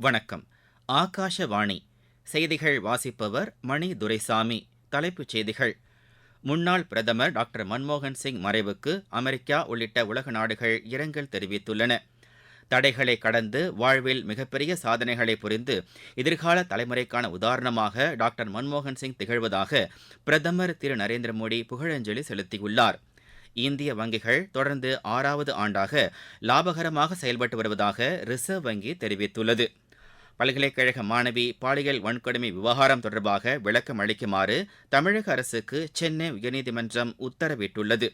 வணக்கம். ஆகாஷவாணி. செய்திகள் வாசிப்பவர் மணி துரைசாமி. தலைப்புச் செய்திகள். முன்னாள் பிரதமர் டாக்டர் மன்மோகன் சிங் மறைவுக்கு அமெரிக்கா உள்ளிட்ட உலக நாடுகள் இரங்கல் தெரிவித்துள்ளன. தடைகளை கடந்து வாழ்வில் மிகப்பெரிய சாதனைகளை புரிந்து எதிர்கால தலைமுறைக்கான உதாரணமாக டாக்டர் மன்மோகன் சிங் திகழ்வதாக பிரதமர் திரு. நரேந்திர மோடி புகழஞ்சலி செலுத்தியுள்ளார். இந்திய வங்கிகள் தொடர்ந்து ஆறாவது ஆண்டாக லாபகரமாக செயல்பட்டு வருவதாக ரிசர்வ் வங்கி தெரிவித்துள்ளது. பல்கலைக்கழக மாணவி பாலியல் வன்கொடுமை விவகாரம் தொடர்பாக விளக்கம் அளிக்குமாறு தமிழக அரசுக்கு சென்னை உயர்நீதிமன்றம் உத்தரவிட்டுள்ளது.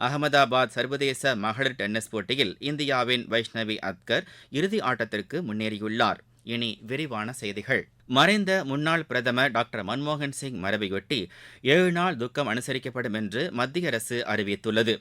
அகமதாபாத் சர்வதேச மகளிர் டென்னிஸ் போட்டியில் இந்தியாவின் வைஷ்ணவி அத்கர் இறுதி ஆட்டத்திற்கு முன்னேறியுள்ளார். இனி விரிவான செய்திகள். மறைந்த முன்னாள் பிரதமர் டாக்டர் மன்மோகன் சிங் மரபையொட்டி ஏழு நாள் துக்கம் அனுசரிக்கப்படும் என்று மத்திய அரசு அறிவித்துள்ளது.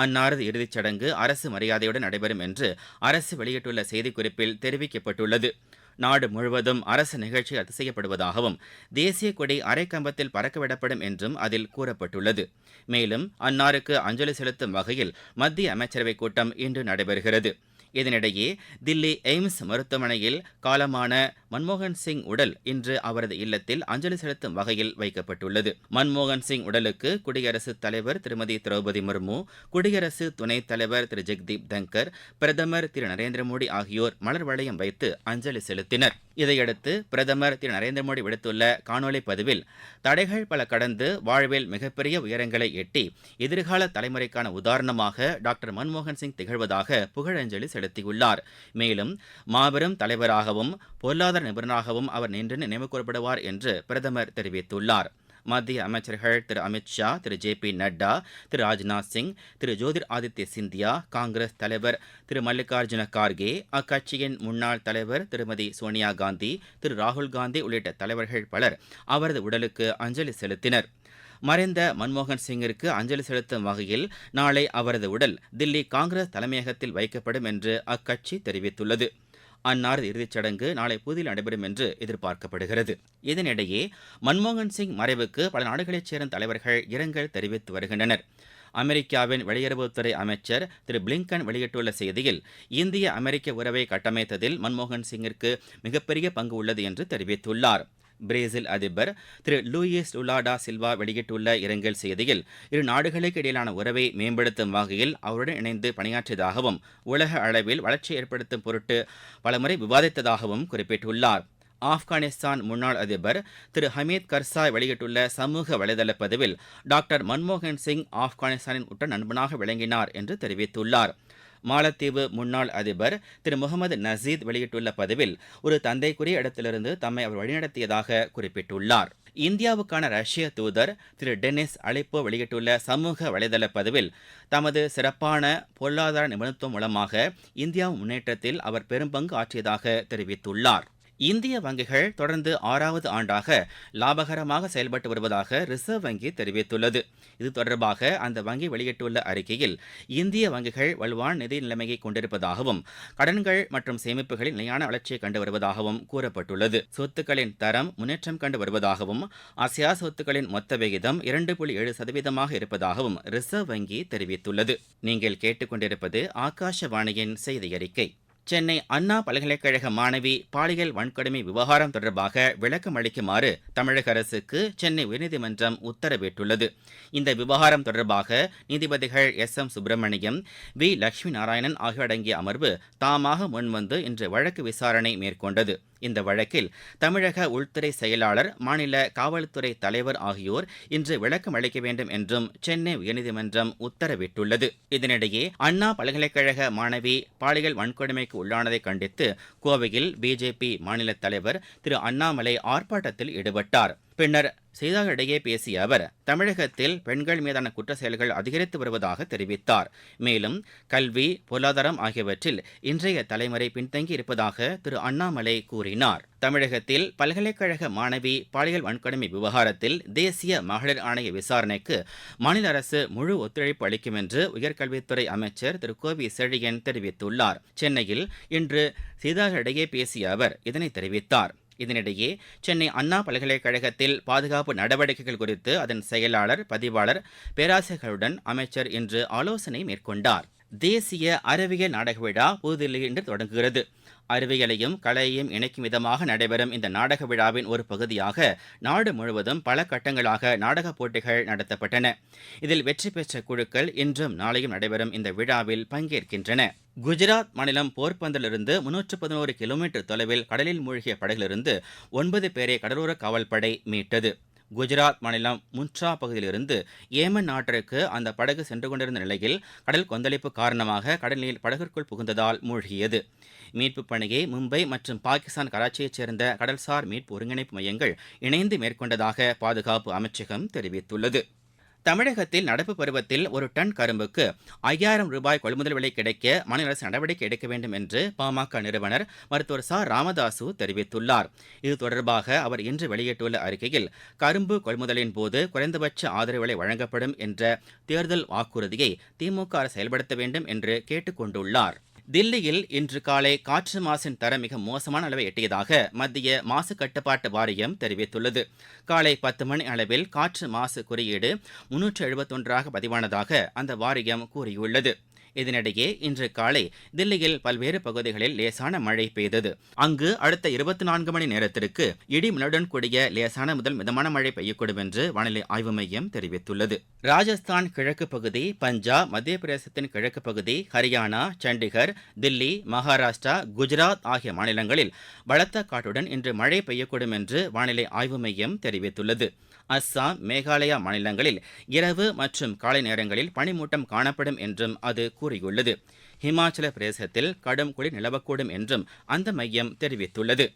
அன்னாரது இறுதிச் சடங்கு அரசு மரியாதையுடன் நடைபெறும் என்று அரசு வெளியிட்டுள்ள செய்திக்குறிப்பில் தெரிவிக்கப்பட்டுள்ளது. நாடு முழுவதும் அரசு நிகழ்ச்சி ரத்து செய்யப்படுவதாகவும் தேசிய கொடி அரைக்கம்பத்தில் பறக்கவிடப்படும் என்றும் அதில் கூறப்பட்டுள்ளது. மேலும் அன்னாருக்கு அஞ்சலி செலுத்தும் வகையில் மத்திய அமைச்சரவைக் கூட்டம் இன்று நடைபெறுகிறது. இதனிடையே தில்லி எய்ம்ஸ் மருத்துவமனையில் காலமான மன்மோகன் சிங் உடல் இன்று அவரது இல்லத்தில் அஞ்சலி செலுத்தும் வகையில் வைக்கப்பட்டுள்ளது. மன்மோகன் சிங் உடலுக்கு குடியரசுத் தலைவர் திருமதி திரௌபதி முர்மு குடியரசு துணைத் தலைவர் திரு ஜெக்தீப் தங்கர் பிரதமர் திரு நரேந்திர மோடி ஆகியோர் மலர் வளையம் வைத்து அஞ்சலி செலுத்தினர். இதையடுத்து பிரதமர் திரு. நரேந்திர மோடி விடுத்துள்ள காணொலி பதிவில் தடைகள் பல கடந்து வாழ்வில் மிகப்பெரிய உயரங்களை எட்டி எதிர்கால தலைமுறைக்கான உதாரணமாக டாக்டர் மன்மோகன் சிங் திகழ்வதாக புகழஞ்சலி செலுத்தியுள்ளார். மேலும் மாபெரும் தலைவராகவும் பொருளாதார நிபுணராகவும் அவர் நின்று நினைவு கூறப்படுவார் என்று பிரதமர் தெரிவித்துள்ளார். மத்திய அமைச்சர்கள் திரு அமித்ஷா திரு ஜே பி நட்டா திரு ராஜ்நாத் சிங் திரு ஜோதிர் ஆதித்ய சிந்தியா காங்கிரஸ் தலைவர் திரு மல்லிகார்ஜுன கார்கே அக்கட்சியின் முன்னாள் தலைவர் திருமதி சோனியா காந்தி திரு ராகுல் காந்தி உள்ளிட்ட தலைவர்கள் பலர் அவரது உடலுக்கு அஞ்சலி செலுத்தினர். மறைந்த மன்மோகன் சிங்கிற்கு அஞ்சலி செலுத்தும் வகையில் நாளை அவரது உடல் தில்லி காங்கிரஸ் தலைமையகத்தில் வைக்கப்படும் என்று அக்கட்சி தெரிவித்துள்ளது. அன்னாரது இறுதிச் சடங்கு நாளை புதியில் நடைபெறும் என்று எதிர்பார்க்கப்படுகிறது. இதனிடையே மன்மோகன் சிங் மறைவுக்கு பல நாடுகளைச் சேர்ந்த தலைவர்கள் இரங்கல் தெரிவித்து வருகின்றனர். அமெரிக்காவின் வெளியுறவுத்துறை அமைச்சர் திரு பிளிங்கன் வெளியிட்டுள்ள செய்தியில் இந்திய அமெரிக்க உறவை கட்டமைத்ததில் மன்மோகன் சிங்கிற்கு மிகப்பெரிய பங்கு உள்ளது என்று தெரிவித்துள்ளார். பிரேசில் அதிபர் திரு லூயிஸ் லுலாடா சில்வா வெளியிட்டுள்ள இரங்கல் செய்தியில் இரு நாடுகளுக்கு இடையிலான உறவை மேம்படுத்தும் வகையில் அவருடன் இணைந்து பணியாற்றியதாகவும் உலக அளவில் வளர்ச்சி ஏற்படுத்தும் பொருட்டு பலமுறை விவாதித்ததாகவும் குறிப்பிட்டுள்ளார். ஆப்கானிஸ்தான் முன்னாள் அதிபர் திரு ஹமீத் கர்சாய் வெளியிட்டுள்ள சமூக வலைதள பதிவில் டாக்டர் மன்மோகன் சிங் ஆப்கானிஸ்தானின் உற்ற நண்பனாக விளங்கினார் என்று தெரிவித்துள்ளார். மாலத்தீவு முன்னாள் அதிபர் திரு முகமது நசீத் வெளியிட்டுள்ள பதிவில் ஒரு தந்தைக்குரிய இடத்திலிருந்து தம்மை அவர் வழிநடத்தியதாக குறிப்பிட்டுள்ளார். இந்தியாவுக்கான ரஷ்ய தூதர் திரு டெனிஸ் அழைப்போ வெளியிட்டுள்ள சமூக வலைதள பதிவில் தமது சிறப்பான பொருளாதார நிபுணத்துவம் மூலமாக இந்தியாவின் முன்னேற்றத்தில் அவர் பெரும்பங்கு ஆற்றியதாக தெரிவித்துள்ளார். இந்திய வங்கிகள் தொடர்ந்து ஆறாவது ஆண்டாக லாபகரமாக செயல்பட்டு வருவதாக ரிசர்வ் வங்கி தெரிவித்துள்ளது. இது தொடர்பாக அந்த வங்கி வெளியிட்டுள்ள அறிக்கையில் இந்திய வங்கிகள் வலுவான நிதி நிலைமையை கொண்டிருப்பதாகவும் கடன்கள் மற்றும் சேமிப்புகளில் நிலையான வளர்ச்சியை கண்டு வருவதாகவும் கூறப்பட்டுள்ளது. சொத்துக்களின் தரம் முன்னேற்றம் கண்டு வருவதாகவும் அசியா சொத்துக்களின் மொத்த விகிதம் இரண்டு புள்ளி ஏழு சதவீதமாக இருப்பதாகவும் ரிசர்வ் வங்கி தெரிவித்துள்ளது. நீங்கள் கேட்டுக்கொண்டிருப்பது ஆகாஷவாணியின் செய்தி அறிக்கை சென்னை அண்ணா பல்கலைக்கழக மாணவி பாலியல் வன்கொடுமை விவகாரம் தொடர்பாக விளக்கம் அளிக்குமாறு தமிழக அரசுக்கு சென்னை உயர்நீதிமன்றம் உத்தரவிட்டுள்ளது. இந்த விவகாரம் தொடர்பாக நீதிபதிகள் S. M. Subramaniam V. Lakshmi Narayanan ஆகியோர் அடங்கிய அமர்வு தாமாக முன்வந்து இன்று வழக்கு விசாரணை மேற்கொண்டது. இந்த வழக்கில் தமிழக உள்துறை செயலாளர் மாநில காவல்துறை தலைவர் ஆகியோர் இன்று விளக்கம் அளிக்க வேண்டும் என்றும் சென்னை உயர்நீதிமன்றம் உத்தரவிட்டுள்ளது. இதனிடையே அண்ணா பல்கலைக்கழக மாணவி பாலியல் வன்கொடுமைக்கு உள்ளானதை கண்டித்து கோவையில் பிஜேபி மாநில தலைவர் திரு அண்ணாமலை ஆர்ப்பாட்டத்தில் ஈடுபட்டார். பின்னர் செய்தியாளர்களிடையே பேசிய அவர் தமிழகத்தில் பெண்கள் மீதான குற்ற செயல்கள் அதிகரித்து வருவதாக தெரிவித்தார். மேலும் கல்வி பொருளாதாரம் ஆகியவற்றில் இன்றைய தலைமுறை பின்தங்கி இருப்பதாக திரு அண்ணாமலை கூறினார். தமிழகத்தில் பல்கலைக்கழக மாணவி பாலியல் வன்கொடுமை விவகாரத்தில் தேசிய மகளிர் ஆணைய விசாரணைக்கு மாநில அரசு முழு ஒத்துழைப்பு அளிக்கும் என்று உயர்கல்வித்துறை அமைச்சர் திரு கோவி செழியன் தெரிவித்துள்ளார். சென்னையில் இன்று செய்தியாளர்களிடையே பேசிய அவர் இதனை தெரிவித்தார். இதனிடையே சென்னை அண்ணா பல்கலைக்கழகத்தில் பாதுகாப்பு நடவடிக்கைகள் குறித்து அதன் செயலாளர் பதிவாளர் பேராசிரியர்களுடன் அமைச்சர் இன்று ஆலோசனை மேற்கொண்டார். தேசிய அறிவியல் நாடக விழா புதுதில்லியில் இன்று தொடங்குகிறது. அறிவியலையும் கலையையும் இணைக்கும் விதமாக நடைபெறும் இந்த நாடக விழாவின் ஒரு பகுதியாக நாடு முழுவதும் பல கட்டங்களாக நாடகப் போட்டிகள் நடத்தப்பட்டன. இதில் வெற்றி பெற்ற குழுக்கள் இன்றும் நாளையும் நடைபெறும் இந்த விழாவில் பங்கேற்கின்றன. குஜராத் மாநிலம் போர்பந்திலிருந்து முன்னூற்று பதினோரு கிலோமீட்டர் தொலைவில் கடலில் மூழ்கிய படகிலிருந்து ஒன்பது பேரை கடலோர காவல்படை மீட்டது. குஜராத் மாநிலம் முன்ட்ரா பகுதியிலிருந்து ஏமன் நாட்டிற்கு அந்த படகு சென்று கொண்டிருந்த நிலையில் கடல் கொந்தளிப்பு காரணமாக கடலில் படகிற்குள் புகுந்ததால் மூழ்கியது. மீட்புப் பணியை மும்பை மற்றும் பாகிஸ்தான் கராச்சியைச் சேர்ந்த கடல்சார் மீட்பு ஒருங்கிணைப்பு மையங்கள் இணைந்து மேற்கொண்டதாக பாதுகாப்பு அமைச்சகம் தெரிவித்துள்ளது. தமிழகத்தில் நடப்பு பருவத்தில் ஒரு டன் கரும்புக்கு ஐயாயிரம் ரூபாய் கொள்முதல் விலை கிடைக்க மாநில அரசு நடவடிக்கை எடுக்க வேண்டும் என்று பாமக நிறுவனர் மருத்துவர் ச. ராமதாசு தெரிவித்துள்ளார். இது தொடர்பாக அவர் இன்று வெளியிட்டுள்ள அறிக்கையில் கரும்பு கொள்முதலின் போது குறைந்தபட்ச ஆதரவு விலை வழங்கப்படும் என்ற தேர்தல் வாக்குறுதியை திமுக அரசு செயல்படுத்த வேண்டும் என்று கேட்டுக் கொண்டுள்ளாா் தில்லியில் இன்று காலை காற்று மாசின் தரம் மிக மோசமான அளவை எட்டியதாக மத்திய மாசு கட்டுப்பாட்டு வாரியம் தெரிவித்துள்ளது. காலை பத்து மணி அளவில் காற்று மாசு குறியீடு முன்னூற்று எழுபத்தொன்றாக பதிவானதாக அந்த வாரியம் கூறியுள்ளது. இதனிடையே இன்று காலை தில்லியில் பல்வேறு பகுதிகளில் லேசான மழை பெய்தது. அங்கு அடுத்த இருபத்தி நான்கு மணி நேரத்திற்கு இடி மின்னலுடன் கூடிய லேசான முதல் மிதமான மழை பெய்யக்கூடும் என்று வானிலை ஆய்வு மையம் தெரிவித்துள்ளது. ராஜஸ்தான் கிழக்கு பகுதி பஞ்சாப் மத்திய பிரதேசத்தின் கிழக்கு பகுதி ஹரியானா சண்டிகர் தில்லி மகாராஷ்டிரா குஜராத் ஆகிய மாநிலங்களில் பலத்த காற்றுடன் இன்று மழை பெய்யக்கூடும் என்று வானிலை ஆய்வு மையம் தெரிவித்துள்ளது. அஸ்ஸாம் மேகாலயா மாநிலங்களில் இரவு மற்றும் காலை நேரங்களில் பனிமூட்டம் காணப்படும் என்றும் அது கூறியுள்ளது. ஹிமாச்சல பிரதேசத்தில் கடும் குளிர் நிலவக்கூடும் என்றும் அந்த மையம் தெரிவித்துள்ளது.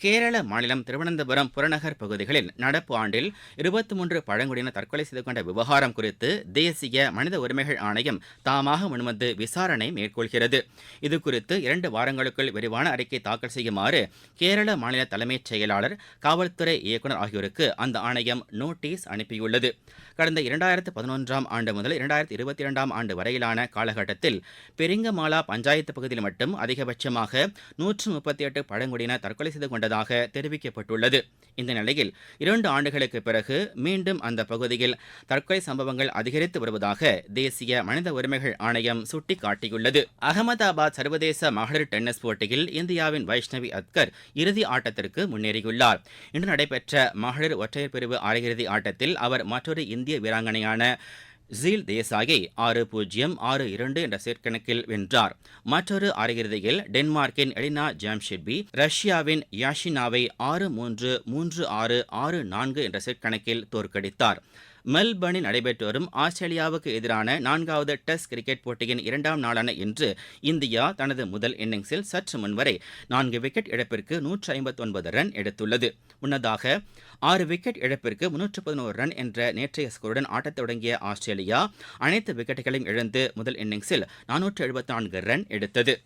கேரள மாநிலம் திருவனந்தபுரம் புறநகர் பகுதிகளில் நடப்பு ஆண்டில் இருபத்தி மூன்று பழங்குடியினர் தற்கொலை செய்து கொண்ட விவகாரம் குறித்து தேசிய மனித உரிமைகள் ஆணையம் தாமாக முன்வந்து விசாரணை மேற்கொள்கிறது. இதுகுறித்து இரண்டு வாரங்களுக்குள் விரிவான அறிக்கை தாக்கல் செய்யுமாறு கேரள மாநில தலைமைச் செயலாளர் காவல்துறை இயக்குநர் ஆகியோருக்கு அந்த ஆணையம் நோட்டீஸ் அனுப்பியுள்ளது. கடந்த இரண்டாயிரத்து பதினொன்றாம் ஆண்டு முதல் இரண்டாயிரத்தி இருபத்தி இரண்டாம் ஆண்டு வரையிலான காலகட்டத்தில் பெரிங்கமாலா பஞ்சாயத்து பகுதியில் மட்டும் அதிகபட்சமாக நூற்று முப்பத்தி எட்டு பழங்குடியினர் தற்கொலை செய்து உள்ளதாக தெரிவிக்கப்பட்டுள்ளது. இந்த நிலையில் இரண்டு ஆண்டுகளுக்கு பிறகு மீண்டும் அந்த பகுதியில் தற்கொலை சம்பவங்கள் அதிகரித்து வருவதாக தேசிய மனித உரிமைகள் ஆணையம் சுட்டிக்காட்டியுள்ளது. அகமதாபாத் சர்வதேச மகளிர் டென்னிஸ் போட்டியில் இந்தியாவின் வைஷ்ணவி அத்கர் இறுதி ஆட்டத்திற்கு முன்னேறியுள்ளார். இன்று நடைபெற்ற மகளிர் ஒற்றையர் பிரிவு அரையிறுதி ஆட்டத்தில் அவர் மற்றொரு இந்திய வீராங்கனையான ஜீல் தேசாயை ஆறு பூஜ்ஜியம் ஆறு இரண்டு என்ற செட் கணக்கில் வென்றார். மற்றொரு அரையிறுதியில் டென்மார்க்கின் எலினா ஜாம்ஷெட்பி ரஷ்யாவின் யாஷினாவை ஆறு மூன்று மூன்று ஆறு ஆறு நான்கு என்ற செட் கணக்கில் தோற்கடித்தார். மெல்பர்னில் நடைபெற்று வரும் ஆஸ்திரேலியாவுக்கு எதிரான நான்காவது டெஸ்ட் கிரிக்கெட் போட்டியின் இரண்டாம் நாளான இன்று இந்தியா தனது முதல் இன்னிங்ஸில் சற்று முன்வரை நான்கு விக்கெட் இழப்பிற்கு நூற்று ஐம்பத்தொன்பது ரன் எடுத்துள்ளது. முன்னதாக ஆறு விக்கெட் இழப்பிற்கு முன்னூற்று பதினோரு ரன் என்ற நேற்றைய ஸ்கோருடன் ஆட்டத் தொடங்கிய ஆஸ்திரேலியா அனைத்து விக்கெட்டுகளையும் இழந்து முதல் இன்னிங்ஸில் நானூற்று எழுபத்தி நான்கு ரன் எடுத்தது.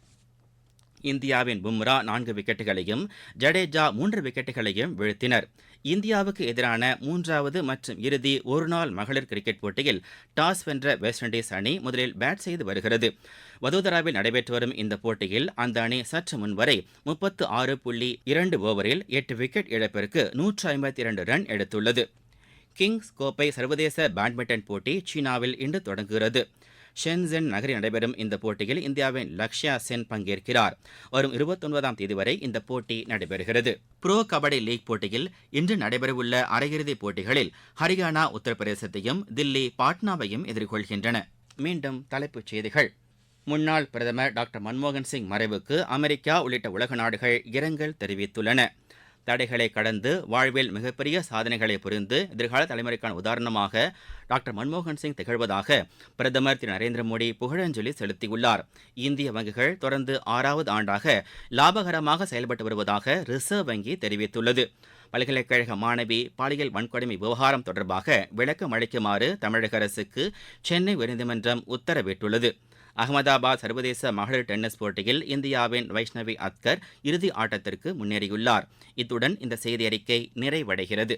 இந்தியாவின் பும்ரா நான்கு விக்கெட்டுகளையும் ஜடேஜா மூன்று விக்கெட்டுகளையும் வீழ்த்தினர். இந்தியாவுக்கு எதிரான மூன்றாவது மற்றும் இறுதி ஒருநாள் மகளிர் கிரிக்கெட் போட்டியில் டாஸ் வென்ற வெஸ்ட் இண்டீஸ் அணி முதலில் பேட் செய்து வருகிறது. வதோதராவில் நடைபெற்று வரும் இந்த போட்டியில் அந்த அணி சற்று முன்வரை முப்பத்து ஆறு புள்ளி இரண்டு ஓவரில் எட்டு விக்கெட் இழப்பிற்கு நூற்று ஐம்பத்தி இரண்டு ரன் எடுத்துள்ளது. கிங்ஸ் கோப்பை சர்வதேச பேட்மிண்டன் போட்டி சீனாவில் இன்று தொடங்குகிறது. ஷென்சென் நகரில் நடைபெறும் இந்த போட்டியில் இந்தியாவின் லக்ஷயா சென் பங்கேற்கிறார். வரும் இருபத்தொன்பதாம் தேதி வரை இந்த போட்டி நடைபெறுகிறது. ப்ரோ கபடி லீக் போட்டியில் இன்று நடைபெறவுள்ள அரையிறுதிப் போட்டிகளில் ஹரியானா உத்தரப்பிரதேசத்தையும் தில்லி பாட்னாவையும் எதிர்கொள்கின்றன. மீண்டும் தலைப்புச் செய்திகள். முன்னாள் பிரதமர் டாக்டர் மன்மோகன் சிங் மறைவுக்கு அமெரிக்கா உள்ளிட்ட உலக நாடுகள் இரங்கல் தெரிவித்துள்ளன. தடைகளை கடந்து வாழ்வில் மிகப்பெரிய சாதனைகளை புரிந்து எதிர்கால தலைமுறைக்கான உதாரணமாக டாக்டர் மன்மோகன் சிங் திகழ்வதாக பிரதமர் திரு நரேந்திர மோடி புகழஞ்சலி செலுத்தியுள்ளார். இந்திய வங்கிகள் தொடர்ந்து ஆறாவது ஆண்டாக லாபகரமாக செயல்பட்டு வருவதாக ரிசர்வ் வங்கி தெரிவித்துள்ளது. பல்கலைக்கழக மாணவி பாலியல் வன்கொடுமை விவகாரம் தொடர்பாக விளக்கம் அளிக்குமாறு தமிழக அரசுக்கு சென்னை உயர்நீதிமன்றம் உத்தரவிட்டுள்ளது. அகமதாபாத் சர்வதேச மகளிர் டென்னிஸ் போட்டியில் இந்தியாவின் வைஷ்ணவி அத்கர் இறுதி ஆட்டத்திற்கு முன்னேறியுள்ளார். இத்துடன் இந்த செய்தி அறிக்கை நிறைவடைகிறது.